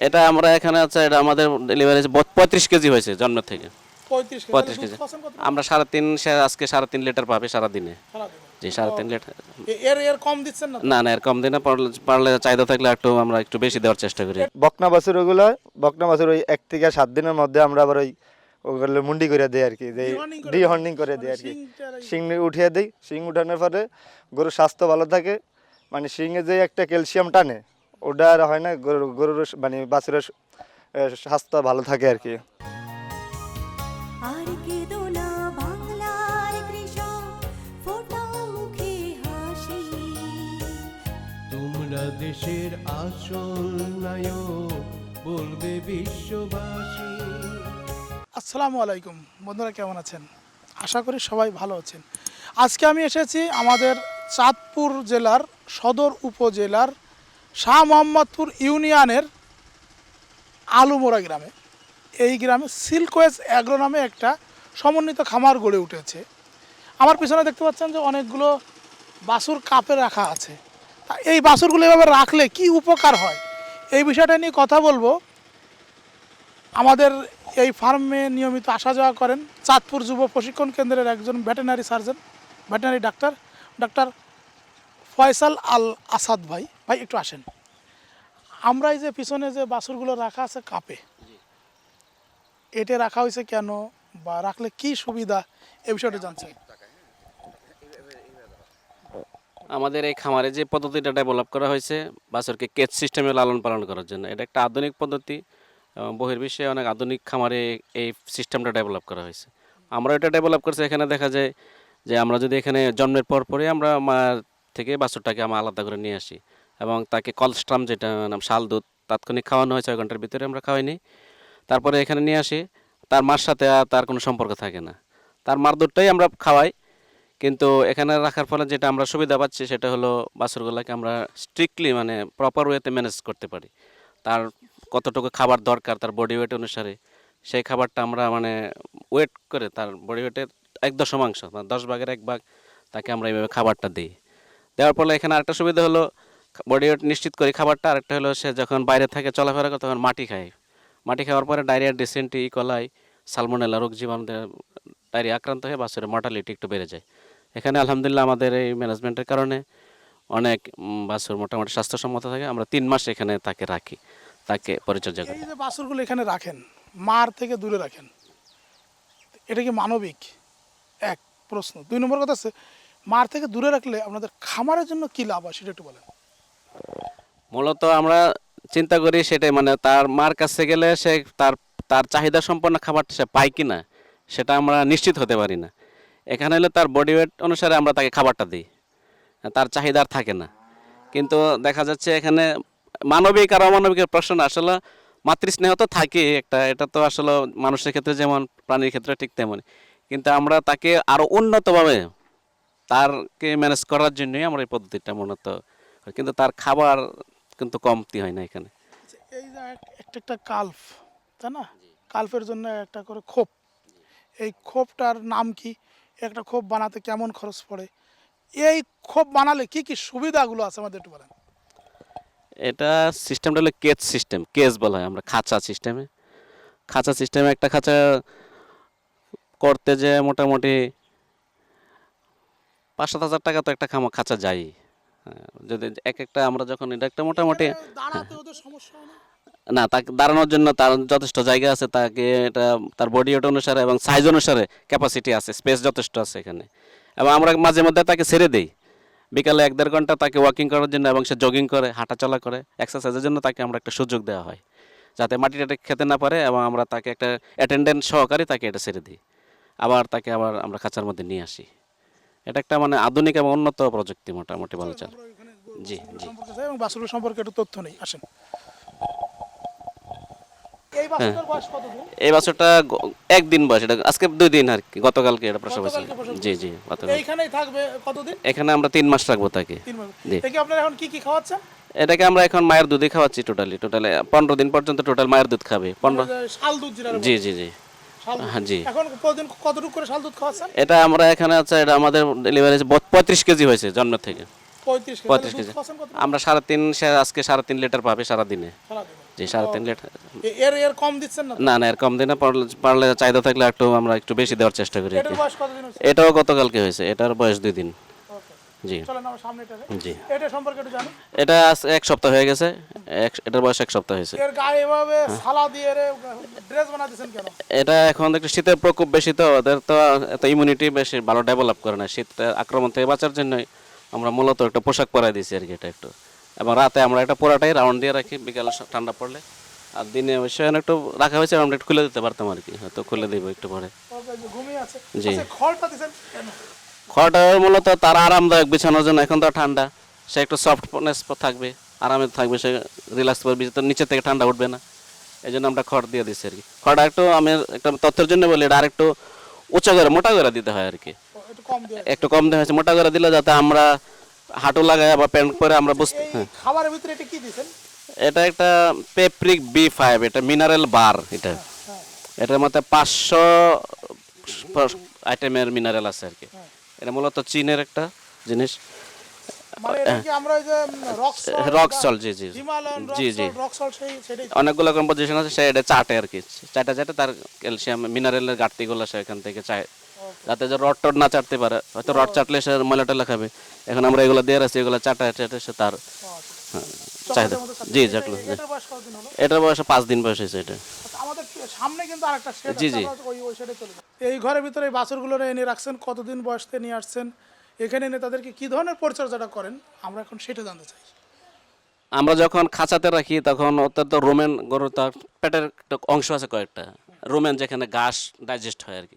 এটা আমরা এখানে আছে এটা আমাদের ডেলিভারি পঁয়ত্রিশ কেজি হয়েছে জন্ম থেকে। পঁয়ত্রিশ কেজি কত আমরা সাড়ে তিন সে- আজকে সাড়ে তিন লিটার পাবে সারাদিনে? জি সাড়ে তিন লিটার এর এর কম দিচ্ছেন না না না এর কম দিনে পারলে পারলে চাহিদা থাকলে একটু আমরা একটু বেশি দেওয়ার চেষ্টা করি। বকনা বাছুর ওগুলো বকনা বাছুর ওই এক থেকে সাত দিনের মধ্যে আমরা আবার ওই ওগুলো মুন্ডি করে দিই আর কি যে Dehorning করে ডি হর্নিং করে দিই মানে আর কি এই- শিং উঠিয়ে দিই শিং উঠানোর পরে গরুর স্বাস্থ্য ভালো থাকে। মানে শিংয়ে যে একটা ক্যালসিয়াম টানে ওটা আর হয় না গরুর গরুর মানে বাছুরের স্বাস্থ্য ভালো থাকে আর কি। আর কেঁদো না বাংলার কৃষক ফোটাও মুখে হাসি। তোমরা দেশের আসল নায়ক বলবে বিশ্ববাসী। আসসালামু আলাইকুম বন্ধুরা কেমন আছেন? আশা করি সবাই ভালো আছেন। আজকে আমি এসেছি আমাদের চাঁদপুর জেলার সদর উপজেলার শাহ মোহাম্মদপুর ইউনিয়নের আলুমোড়া গ্রামে। এই গ্রামে সিল্কওয়েজ অ্যাগ্রো নামে একটা সমন্বিত খামার গড়ে উঠেছে। আমার পিছনে দেখতে পাচ্ছেন যে অনেকগুলো বাছুর কাপে রাখা আছে। তা এই বাছুরগুলো এভাবে রাখলে কি উপকার হয়? এই বিষয়টা নিয়ে কথা বলব। আমাদের এই ফার্মে নিয়মিত আসা যাওয়া করেন চাঁদপুর যুব প্রশিক্ষণ কেন্দ্রের একজন veterinary surgeon, veterinary doctor doctor Faisal Al Asad ভাই। ভাই একটু আসেন। আমরা এই যে পিছনে যে বাছুরগুলো রাখা আছে কাপে এটা রাখা হয়েছে কেন বা রাখলে কি সুবিধা এই বিষয়টা জানছেন আমাদের এই খামারে যে পদ্ধতিটা ডেভেলপ করা হয়েছে বাছরকে কেচ সিস্টেমে লালন পালন করার জন্য এটা একটা আধুনিক পদ্ধতি বহির্বিশ্বে অনেক আধুনিক খামারে এই সিস্টেমটা ডেভেলপ করা হয়েছে। আমরা এটা ডেভেলপ করছি এখানে দেখা যায় যে আমরা যদি এখানে জন্মের পর পরে আমরা মার থেকে বাছুরটাকে আমরা আলাদা করে নিয়ে আসি। এবং তাকে কলস্ট্রাম যেটা নাম শাল দুধ তাৎক্ষণিক খাওয়ানো হয় ছয় ঘণ্টার ভিতরে, আমরা খাওয়াই নিই তারপরে এখানে নিয়ে আসি, তার মার সাথে আর তার কোনো সম্পর্ক থাকে না। তার মার দুধটাই আমরা খাওয়াই, কিন্তু এখানে রাখার ফলে যেটা আমরা সুবিধা পাচ্ছি সেটা হলো বাছুরগুলোকে আমরা স্ট্রিক্টলি মানে প্রপার ওয়েতে ম্যানেজ করতে পারি। তার কতটুকু খাবার দরকার, তার বডি ওয়েট অনুসারে, সেই খাবারটা আমরা মানে ওয়েট করে তার বডি ওয়েটের এক দশমাংশ মানে দশ ভাগের এক ভাগ তাকে আমরা এইভাবে খাবারটা দিই। দেওয়ার ফলে এখানে আরেকটা সুবিধা হলো বডি ওয়েট নিশ্চিত করি খাবারটা আরেকটা হলো সে যখন বাইরে থাকে চলাফেরা করে তখন মাটি খায়। মাটি খাওয়ার পরে ডায়রিয়া ডিসেন্ট্রি ইকলাই সালমোনেলা রোগ জীবাণুদের ডায়রিয়া আক্রান্ত হয়ে বাছুরের মর্টালিটি একটু বেড়ে যায়। এখানে আলহামদুলিল্লাহ আমাদের এই ম্যানেজমেন্টের কারণে অনেক বাছুর মোটামুটি স্বাস্থ্যসম্মত থাকে। আমরা তিন মাস এখানে তাকে রাখি তাকে পরিচর্যা করি। যে বাছুরগুলো এখানে রাখেন মার থেকে দূরে রাখেন এটা কি মানবিক? এক প্রশ্ন। দুই নম্বর কথা আছে মার থেকে দূরে রাখলে আপনাদের খামারের জন্য কী লাভ হয় সেটা একটু বলেন। মূলত আমরা চিন্তা করি সেটাই মানে তার মার কাছে গেলে সে তার তার চাহিদা সম্পন্ন খাবারটা সে পায় কি না সেটা আমরা নিশ্চিত হতে পারি না এখানে হলে তার বডি ওয়েট অনুসারে আমরা তাকে খাবারটা দিই, তার চাহিদা আর থাকে না কিন্তু দেখা যাচ্ছে এখানে মানবিক আর অমানবিকের প্রশ্ন আসলে মাতৃস্নেহ তো থাকে একটা, এটা তো আসলে মানুষের ক্ষেত্রে যেমন, প্রাণীর ক্ষেত্রে ঠিক তেমন কিন্তু আমরা তাকে আরও উন্নতভাবে তারকে ম্যানেজ করার জন্যই আমরা এই পদ্ধতিটা মূলত। কিন্তু তার খাবার কিন্তু কমতি হয় না এখানে। আচ্ছা, এই যে একটা একটা কাল্ফ তাই না? কাল্ফের জন্য একটা করে খোপ। এই খোপটার নাম কি? একটা খোপ বানাতে কেমন খরচ পড়ে? এই খোপ বানালে কি কি সুবিধাগুলো আছে আমাদের একটু বলেন। এটা সিস্টেমটা হলো কেজ সিস্টেম কেজ বলা হয় আমরা খাঁচা সিস্টেমে খাঁচা সিস্টেমে একটা খাঁচা করতে যে মোটামুটি পাঁচ সাত হাজার টাকা তো একটা খামা খাঁচা যাই যদি এক একটা আমরা যখন এটা একটা মোটামুটি দাঁড়াতে ওদের সমস্যা হয় না? না তাকে দাঁড়ানোর জন্য তার যথেষ্ট জায়গা আছে তাকে এটা তার বডি ওয়েট অনুসারে এবং সাইজ অনুসারে ক্যাপাসিটি আছে স্পেস যথেষ্ট আছে এখানে। এবং আমরা মাঝে মধ্যে তাকে ছেড়ে দেই। বিকালে এক দেড় ঘণ্টা তাকে ওয়াকিং করার জন্য এবং সে জগিং করে হাঁটাচলা করে এক্সারসাইজের জন্য তাকে আমরা একটা সুযোগ দেওয়া হয়। যাতে মাটিটা খেতে না পারে এবং আমরা তাকে একটা অ্যাটেন্ডেন্ট সহকারে তাকে এটা ছেড়ে দিই। আবার তাকে আবার আমরা খাঁচার মধ্যে নিয়ে আসি। এটা একটা মানে আধুনিক এবং উন্নত প্রযুক্তি মোটামুটি বলা চলে জি জি। এবং বাছুরের সম্পর্কে একটু তথ্য নেই। আসেন। এই এই বছরটা একদিন বয়স এটা আজকে দুই দিন আর কি গতকালকে এটা প্রসব হয়েছে জি জি গতকাল। এইখানেই থাকবে কতদিন? এখানে আমরা তিন মাস রাখব তাকে। একে আপনারা এখন কি কি খাওয়াচ্ছেন? এটাকে আমরা এখন মায়ের দুধই খাওয়াচ্ছি টোটালি। টোটালি পনেরো দিন পর্যন্ত টোটাল মায়ের দুধ খাবে। পনেরো দুধ জি জি জি। হ্যাঁ, জি। এখন প্রতিদিন কতটুকু করে শাল দুধ খাওয়াচ্ছেন? এটা আমরা এখানে আছে এটা আমাদের ডেলিভারি পঁয়ত্রিশ কেজি হয়েছে জন্ম থেকে। পঁয়ত্রিশ কেজি আমরা সাড়ে তিন আজকে সাড়ে তিন লিটার পাবে সারাদিনে? জি সাড়ে তিন লিটার। এর এর কম দিচ্ছেন না না না এর কম দিন না পারলে চাহিদা থাকলে একটু আমরা একটু বেশি দেওয়ার চেষ্টা করি এটাও গতকালকে হয়েছে এটার বয়স দুই দিন। জি। চলেন আমার সামনে এটা জি। এটা সম্পর্কে একটু জানি। এটা এক সপ্তাহ হয়ে গেছে। এক এটার বয়স এক সপ্তাহ হয়েছে। এর গায়ে এভাবে সালা দিয়ে ড্রেস বানা দিয়েছেন কেন? এটা এখন একটু শীতের প্রকোপ বেশি তো ওদের তো এত ইমিউনিটি বেশি ভালো ডেভেলপ করে না শীতটা আক্রমণ থেকে বাঁচার জন্যই আমরা মূলত একটা পোশাক পরাই দিয়েছি আর কি এটা একটু। এবং রাতে আমরা এটা পুরাটাই রাউন্ড দিয়ে রাখি বিকালে ঠান্ডা পড়লে। আর দিনে অবশ্যই একটু রাখা হয়েছে আমরা একটু খুলে দিতে পারতাম আর কি। হয়তো খুলে দিব একটু পরে। জি। আচ্ছা, খড়টা দিয়েছেন খড়টা মূলত তার আরামদায়ক বিছানোর জন্য এখন তো ঠান্ডা। সে একটু সফটনেস থাকবে আরামে থাকবে সে রিল্যাক্স করবে তো নিচে থেকে ঠান্ডা উঠবে না। এই জন্য আমরা খড় দিয়ে দিচ্ছি আর কি। খড়টা একটু আমি একটা তথ্যের জন্য বলি এটা আর একটু উঁচা করে মোটা করে দিতে হয় আর কি। একটু কম দেওয়া হয়েছে মোটা করে দিলে যাতে আমরা হাঁটু লাগায় বা প্যান্ট পরে আমরা বুঝতে এই খাবারের ভিতরে এটা কি দিয়েছেন? এটা একটা পেপ্রিক বি ফাইভ এটা মিনারেল বার এটা। এটার মধ্যে পাঁচশো আইটেমের মিনারেল আছে আর কি। এটা মূলত চীনের একটা জিনিস। মানে রক সল জি জি জি। জি অনেকগুলো কম্পোজিশন আছে সে এটা চাটে আর কি। চাটা চাটে তার ক্যালসিয়াম মিনারেলের ঘাটতিগুলো সে এখান থেকে চায়। যাতে যে রড টড না চাটতে পারে। হয়তো রড চাটলে সে ময়লা টয়লা খাবে। এখন আমরা এগুলো দিয়ে রাখছি এগুলো চাটা চাটে সে তার হ্যাঁ, চাহিদা। জি যাকলো এটার বয়স পাঁচ দিন বয়স হয়েছে এটা। আমাদের সামনে কিন্তু আরেকটা শেড জি, জি। আমরা ওই ওই শেডে চলে এই ঘরের ভিতরে এই বাছুরগুলো এনে রাখছেন কতদিন বয়স থেকে নিয়ে আসছেন? এখানে এনে তাদেরকে কি ধরনের পরিচর্যাটা করেন? আমরা এখন সেটা জানতে চাই। আমরা যখন খাঁচাতে রাখি তখন অত্যন্ত রোমেন গরুর তার পেটের একটা অংশ আছে কয়েকটা। রোমেন যেখানে ঘাস ডাইজেস্ট হয় আর কি।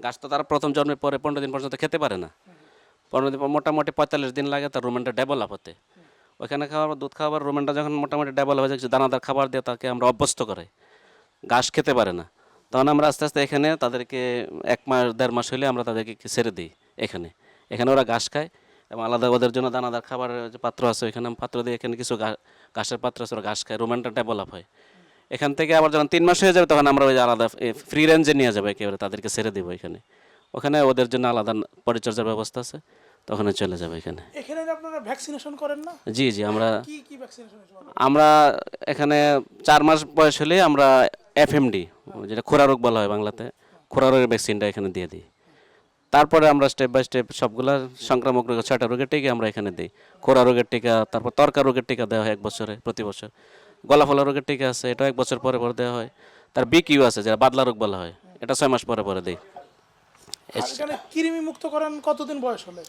ঘাস তো তারা প্রথম জন্মের পরে পনেরো দিন পর্যন্ত খেতে পারে না। পনেরো দিন পর মোটামুটি পঁয়তাল্লিশ দিন লাগে তার রোমেনটা ডেভেলপ হতে। ওইখানে খাওয়ার দুধ খাওয়ার রোমেনটা যখন মোটামুটি ডেভেলপ হয়ে যাচ্ছে দানাদার খাবার দিয়ে তাকে আমরা অভ্যস্ত করে ঘাস খেতে পারে না। তখন আমরা আস্তে আস্তে এখানে তাদেরকে এক মাস দেড় মাস হলে আমরা তাদেরকে ছেড়ে দিই এখানে। এখানে ওরা ঘাস খায় এবং আলাদা ওদের জন্য দানাদার খাবারের যে পাত্র আছে ওইখানে পাত্র দিয়ে এখানে কিছু ঘাসের পাত্র আছে ওরা ঘাস খায়। রোমানটা ডেভেলপ হয়। এখান থেকে আবার যখন তিন মাস হয়ে যাবে তখন আমরা ওই যে আলাদা ফ্রি রেঞ্জে নিয়ে যাব একেবারে তাদেরকে ছেড়ে দেবো এখানে। ওখানে ওদের জন্য আলাদা পরিচর্যার ব্যবস্থা আছে তখন চলে যাবে এখানে। এখানে আপনারা ভ্যাকসিনেশন করেন না? জি জি আমরা কি কি ভ্যাকসিনেশন আমরা এখানে চার মাস বয়স হলে আমরা এফএমডি, যেটা খোরা রোগ বলা হয় বাংলাতে। খোরা রোগের ভ্যাকসিনটা এখানে দিয়ে দিই। তারপরে আমরা স্টেপ বাই স্টেপ সবগুলা সংক্রামক রোগের ছয়টা রোগের টিকা আমরা এখানে দিই। খোরা রোগের টিকা, তারপর তরকা রোগের টিকা দেওয়া হয় এক বছরে, প্রতি বছর। গলা ফলা রোগের টিকা আছে এটা এক বছর পরে পরে দেওয়া হয়। তার বিকিউ আছে, যেটা বাদলা রোগ বলা হয়, এটা ছয় মাস পরে পরে দিই। কৃমি মুক্ত কতদিন বয়স হলে?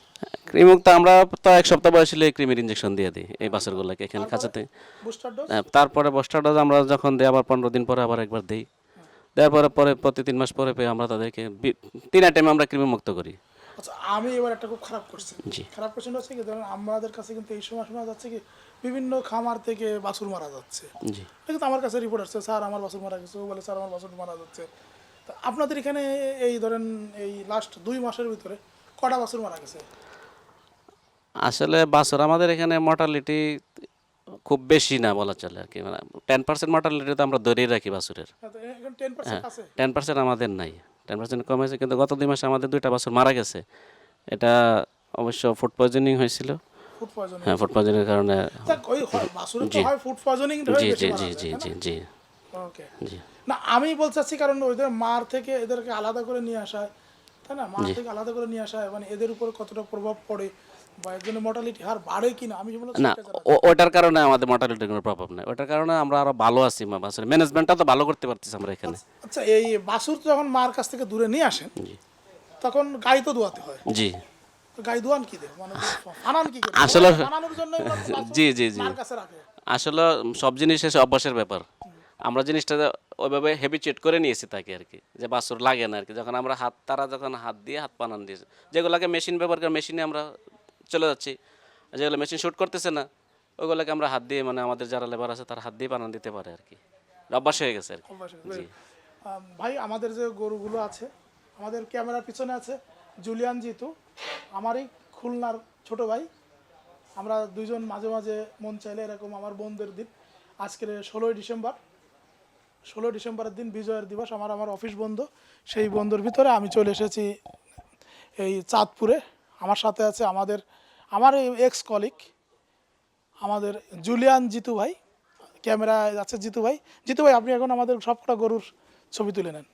ক্রিমুক্ত আমরা তো এক সপ্তাহ বয়স হলে ক্রিমির ইঞ্জেকশন দিয়ে দিই এই বাছরগুলোকে এখানে খাঁচাতে। হ্যাঁ, তারপরে বস্টার ডোজ আমরা যখন দিই আবার পনেরো দিন পরে আবার একবার দিই। দেওয়ার পরে পরে প্রতি তিন মাস পরে আমরা তাদেরকে তিন আইটেমে আমরা কৃমি মুক্ত করি। আচ্ছা আমি এবার একটা খুব খারাপ করছি খারাপ কোশ্চেন হচ্ছে কি ধরেন আমাদের কাছে কিন্তু এই সময় শোনা যাচ্ছে কি বিভিন্ন খামার থেকে বাছুর মারা যাচ্ছে। কিন্তু আমার কাছে রিপোর্ট আসছে স্যার আমার বাছুর মারা গেছে। বলে স্যার আমার বাছুর মারা যাচ্ছে। তা আপনাদের এখানে এই ধরেন এই লাস্ট দুই মাসের ভিতরে কটা বাছুর মারা গেছে? আসলে বাছর আমাদের এখানে মর্টালিটি খুব বেশি না বলা চলে আর কি। মানে টেন পার্সেন্ট মর্টালিটি তো আমরা ধরেই রাখি বাছুরের। এখন টেন পার্সেন্ট পার্সেন্ট আমাদের নাই। টেন পার্সেন্ট কমেছে কিন্তু গত দুই মাসে আমাদের দুইটা বাছর মারা গেছে। এটা অবশ্য ফুড পয়জনিং হয়েছিল। হ্যাঁ ফুড পয়জনিংয়ের কারণে হয় হয় জি জি জি জি জি জি। ওকে জি। না আমি বলতে চাচ্ছি কারণ ওদের মার থেকে এদেরকে আলাদা করে নিয়ে আসা হয়, তাই না? মার থেকে আলাদা করে নিয়ে আসা হয়, মানে এদের উপর কতটা প্রভাব পড়ে বা এর মর্টালিটি হার বাড়ে কিনা আমি বলতে না ওটার কারণে আমাদের মর্টালিটির কোনো প্রভাব নেই। ওটার কারণে আমরা আরও ভালো আছি বাসের ম্যানেজমেন্টটা তো ভালো করতে পারতেছি আমরা এখানে। আচ্ছা এই বাছুর যখন মার কাছ থেকে দূরে নিয়ে আসেন তখন গাই তো ধোয়াতে হয়। জি। গাই ধোয়ান কি দেয়? মানে ফানান কি করে? আসলে- জন্য জি, জি, জি। মার কাছে রাখে। আসলে সব জিনিস এসে অভ্যাসের ব্যাপার। আমরা জিনিসটা ওইভাবে হেবিচুয়েট করে নিয়েছি তাকে আর কি যে বাছুর লাগে না আর কি। যখন আমরা হাত তারা যখন হাত দিয়ে হাত পানান দিয়েছে যেগুলোকে মেশিন ব্যবহার করে মেশিনে আমরা চলে যাচ্ছি। যেগুলো মেশিন শ্যুট করতেছে না ওইগুলোকে আমরা হাত দিয়ে মানে আমাদের যারা লেবার আছে তারা হাত দিয়ে পানান দিতে পারে আর কি। অভ্যাস হয়ে গেছে আর কি। ভাই আমাদের যে গরুগুলো আছে আমাদের ক্যামেরার পিছনে আছে জুলিয়ান জিতু আমারই খুলনার ছোট ভাই। আমরা দুইজন মাঝে মাঝে মন চাইলে এরকম আমার বোনদের দিন আজকের ষোলোই ডিসেম্বর। ষোলো ডিসেম্বরের দিন বিজয়ের দিবস আমার আমার অফিস বন্ধ। সেই বন্ধুর ভিতরে আমি চলে এসেছি এই চাঁদপুরে। আমার সাথে আছে আমাদের, আমার এক্স কলিক আমাদের জুলিয়ান জিতু ভাই, ক্যামেরায় আছে জিতু ভাই। জিতু ভাই, আপনি এখন আমাদের সবকটা গরুর ছবি তুলে নেন।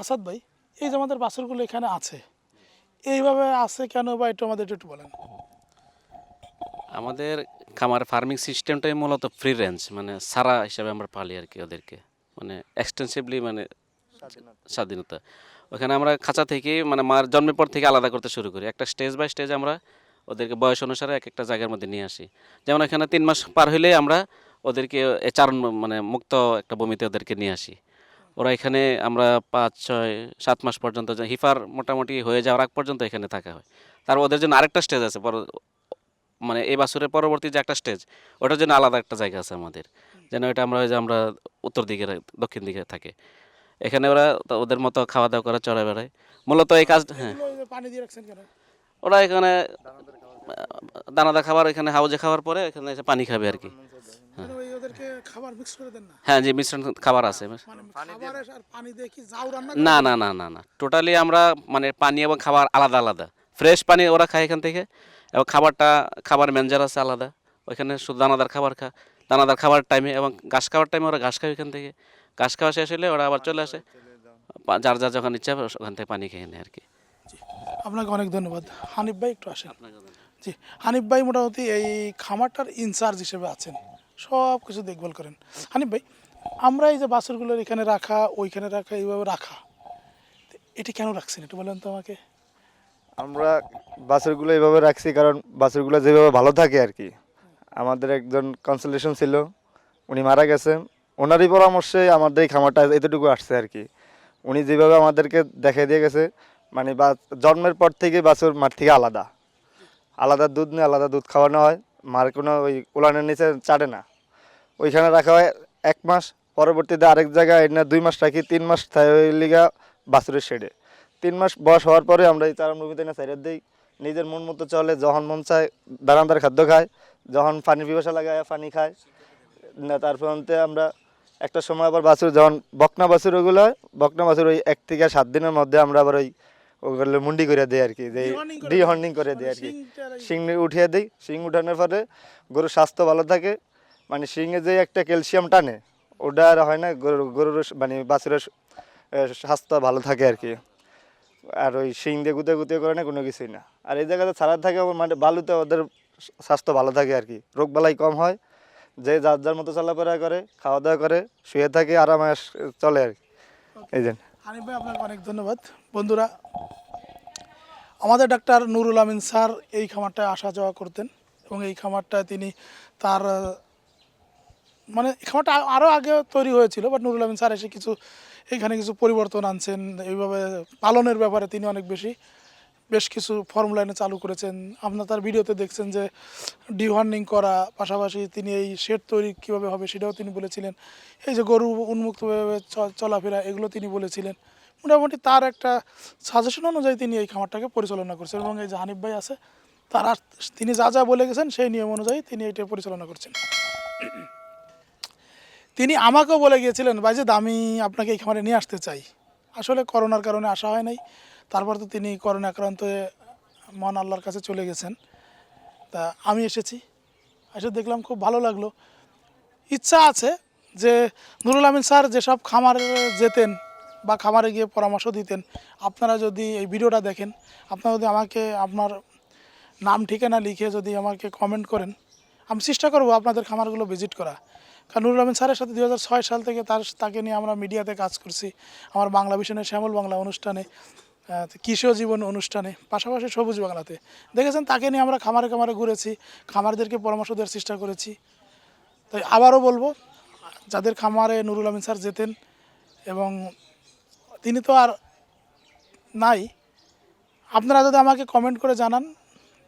আসাদ ভাই, এই যে আমাদের বাছুরগুলো এখানে আছে, এইভাবে আছে কেন বা একটু আমাদের একটু বলেন। আমাদের খামার ফার্মিং সিস্টেমটাই মূলত ফ্রি রেঞ্জ মানে সারা হিসাবে আমরা পালি আর কি ওদেরকে মানে এক্সটেন্সিভলি মানে স্বাধীনতা। ওখানে আমরা খাঁচা থেকে মানে মার জন্মের পর থেকে আলাদা করতে শুরু করি। একটা স্টেজ বাই স্টেজ আমরা ওদেরকে বয়স অনুসারে এক একটা জায়গার মধ্যে নিয়ে আসি। যেমন এখানে তিন মাস পার হইলে আমরা ওদেরকে এ চারণ মানে মুক্ত একটা বমিতে ওদেরকে নিয়ে আসি। ওরা এখানে আমরা পাঁচ ছয় সাত মাস পর্যন্ত হিফার মোটামুটি হয়ে যাওয়ার আগ পর্যন্ত এখানে থাকা হয়। তার ওদের জন্য আরেকটা স্টেজ আছে মানে এই বাছুরের পরবর্তী যে একটা স্টেজ ওটার জন্য আলাদা একটা জায়গা আছে আমাদের। যেন এটা আমরা ওই যে আমরা উত্তর দিকে দক্ষিণ দিকে থাকে। এখানে ওরা ওদের মতো খাওয়া দাওয়া করে চড়াই বেড়ায়। মূলত এই কাজ হ্যাঁ। এগুলো এই যে পানি দিয়ে রাখছেন কেন? ওরা এখানে দানাদার খাবার এখানে হাউজে খাওয়ার পরে এখানে এসে পানি খাবে আর কি। কেন ওই খাবার মিক্স করে দেন না? হ্যাঁ যে মিশ্রণ খাবার আছে। মানে খাবারে আর পানি দিয়ে কি যাও রান্না না না না না না। টোটালি আমরা মানে পানি এবং খাবার আলাদা আলাদা। ফ্রেশ পানি ওরা খায় এখান থেকে। এবং খাবারটা খাবার ম্যানেজার আছে আলাদা। ওইখানে শুধু দানাদার খাবার খা দানাদার খাবার টাইমে এবং ঘাস খাওয়ার টাইমে ওরা ঘাস খায় এখান থেকে। ঘাস খাওয়া শেষ হলে ওরা আবার চলে আসে। যার যার যখন ইচ্ছা ওখান থেকে পানি খেয়ে নেয় আর কি আপনাকে অনেক ধন্যবাদ। হানিফ ভাই একটু আসেন। জি হানিফ ভাই মোটামুটি এই খামারটার ইনচার্জ হিসেবে আছেন। সব কিছু দেখভাল করেন। হানিফ ভাই আমরা এই যে বাছুরগুলোর এখানে রাখা ওইখানে রাখা এইভাবে রাখা এটি কেন রাখছেন? একটু বলেন তো আমাকে। আমরা বাছুরগুলো এইভাবে রাখছি, কারণ বাছুরগুলো যেভাবে ভালো থাকে আর কি। আমাদের একজন কনসালটেশন ছিল, উনি মারা গেছেন ওনারই পরামর্শে আমাদের এই খামারটা এতটুকু আসছে আর কি। উনি যেভাবে আমাদেরকে দেখাই দিয়ে গেছে মানে বা, জন্মের পর থেকে বাছুর মার থেকে আলাদা। আলাদা দুধ নিয়ে, আলাদা দুধ খাওয়ানো হয়, মার কোনো ওই উলানের নিচে চাটে না। ওইখানে রাখা হয় এক মাস, পরবর্তীতে আরেক জায়গায় এনে দুই মাস রাখি, তিন মাস লিগা বাছুরের শেডে তিন মাস বয়স হওয়ার পরে আমরা এই চারণ রুমিতে না সাইডের দিই। নিজের মন মতো চলে যখন মন চায় দানাদার খাদ্য খায় যখন পানি পিপাসা লাগায় পানি খায়। না তারপর অন্তে আমরা একটা সময় আবার বাছুর যখন বকনা বাছুর ওগুলো হয়, বকনা বাছুর ওই এক থেকে সাত দিনের মধ্যে আমরা আবার ওই ওগুলো মুন্ডি করে দিই আর কি যে Dehorning করে মানে আর কি। শিং উঠিয়ে দিই শিং উঠানোর পরে গরুর স্বাস্থ্য ভালো থাকে। মানে শিংয়ে যে একটা ক্যালসিয়াম টানে ওটা আর হয় না গরুর গরুর মানে বাছুরের স্বাস্থ্য ভালো থাকে আর কি। আর ওই শিং দিয়ে গুতে গুতে করে না কোনো কিছুই না। আর এই জায়গাতে ছাড়া থাকে মানে বালুতে ওদের স্বাস্থ্য ভালো থাকে আর কি। রোগ বালাই কম হয় যে যার যার মতো চলাফেরা করে খাওয়া দাওয়া করে শুয়ে থাকে আরামে চলে আর কি। এই যে। হানিফ ভাই আপনাকে অনেক ধন্যবাদ। বন্ধুরা আমাদের ডাক্তার নুরুল আমিন স্যার এই খামারটায় আসা যাওয়া করতেন এবং এই খামারটায় তিনি তার মানে খামারটা আরও আগে তৈরি হয়েছিল বাট নুরুল আমিন স্যার এসে কিছু এখানে কিছু পরিবর্তন আনছেন, এইভাবে পালনের ব্যাপারে তিনি অনেক বেশি, বেশ কিছু ফর্মুলা এনে চালু করেছেন। আপনার তার ভিডিওতে দেখছেন যে ডিহর্নিং করা, পাশাপাশি তিনি এই শেড তৈরি কীভাবে হবে সেটাও তিনি বলেছিলেন। এই যে গরু উন্মুক্তভাবে চলাফেরা, এগুলো তিনি বলেছিলেন। মোটামুটি তার একটা সাজেশন অনুযায়ী তিনি এই খামারটাকে পরিচালনা করছেন এবং এই যে হানিফ ভাই আছে, তারা তিনি যা যা বলে গেছেন সেই নিয়ম অনুযায়ী তিনি এটা পরিচালনা করছেন। তিনি আমাকেও বলে গিয়েছিলেন, ভাই যে আমি আপনাকে এই খামারে নিয়ে আসতে চাই। আসলে করোনার কারণে আসা হয় নাই। তারপর তো তিনি করোনা আক্রান্ত মহান আল্লাহর কাছে চলে গেছেন। তা আমি এসেছি। এসে দেখলাম খুব ভালো লাগল। ইচ্ছা আছে যে নুরুল আমিন স্যার যেসব খামারে যেতেন বা খামারে গিয়ে পরামর্শ দিতেন, আপনারা যদি এই ভিডিওটা দেখেন, আপনারা যদি আমাকে আপনার নাম ঠিকানা লিখে যদি আমাকে কমেন্ট করেন আমি চেষ্টা করব আপনাদের খামারগুলো ভিজিট করা। কারণ নুরুল আমিন স্যারের সাথে দু হাজার ছয় সাল থেকে তার তাকে নিয়ে আমরা মিডিয়াতে কাজ করছি। আমার বাংলা ভিশনের শ্যামল বাংলা অনুষ্ঠানে আহ, কৃষি জীবন অনুষ্ঠানে পাশাপাশি সবুজ বাংলাতে। দেখেছেন তাকে নিয়ে আমরা খামারে খামারে ঘুরেছি খামারদেরকে পরামর্শ দেওয়ার চেষ্টা করেছি। তাই আবারও বলব যাদের খামারে নুরুল আমিন স্যার যেতেন এবং তিনি তো আর নাই আপনারা যদি আমাকে কমেন্ট করে জানান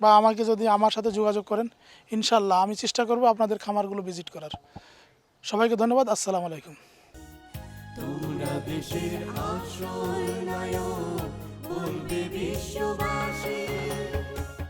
বা আমাকে যদি আমার সাথে যোগাযোগ করেন ইনশাল্লাহ আমি চেষ্টা করব আপনাদের খামারগুলো ভিজিট করার। সবাইকে ধন্যবাদ, আসসালামু আলাইকুম। বিশ্ববাসী।